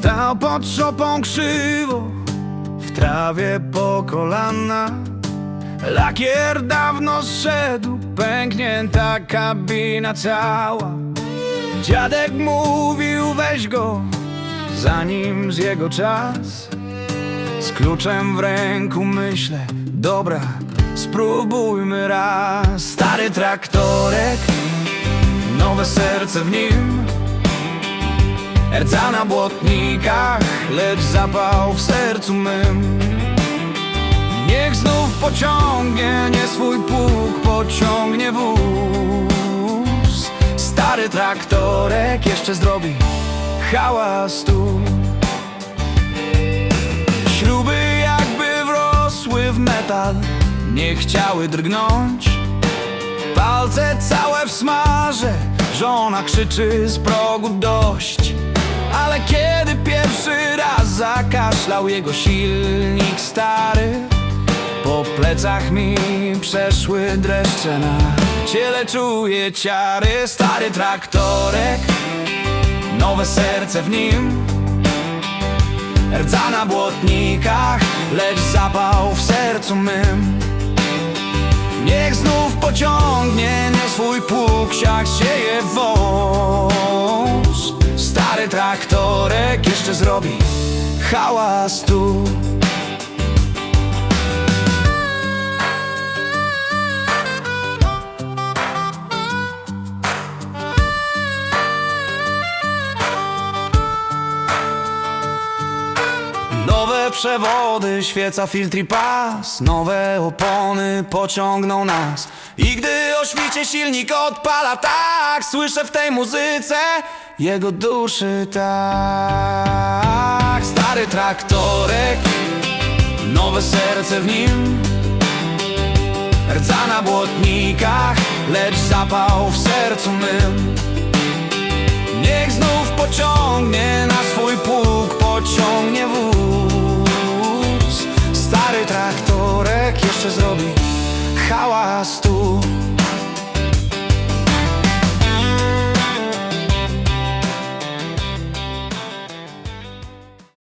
Stał pod szopą krzywo W trawie po kolana. Lakier dawno zszedł Pęknięta kabina cała. Dziadek mówił weź go Zanim z jego czas. Z kluczem w ręku myślę Dobra, spróbujmy raz. Stary traktorek Nowe serce w nim Erdza na błotnikach Lecz zapał w sercu mym. Niech znów pociągnie Nie swój pług Pociągnie wóz. Stary traktorek Jeszcze zrobi hałas tu. Śruby jakby wrosły w metal Nie chciały drgnąć. Palce całe w smarze Żona krzyczy z progu dość zakaszlał jego silnik stary. Po plecach mi przeszły dreszcze na ciele czuję ciary. Stary traktorek Nowe serce w nim. Rdza na błotnikach Lecz zapał w sercu mym. Niech znów pociągnie nie swój pług Siak sieje wąż zrobi hałas tu Przewody, świeca, filtr i pas. Nowe opony pociągną nas. I gdy o świcie silnik odpala tak Słyszę w tej muzyce jego duszy tak. Stary traktorek, nowe serce w nim. Rdza na błotnikach, lecz zapał w sercu mym jeszcze zrobi hałas tu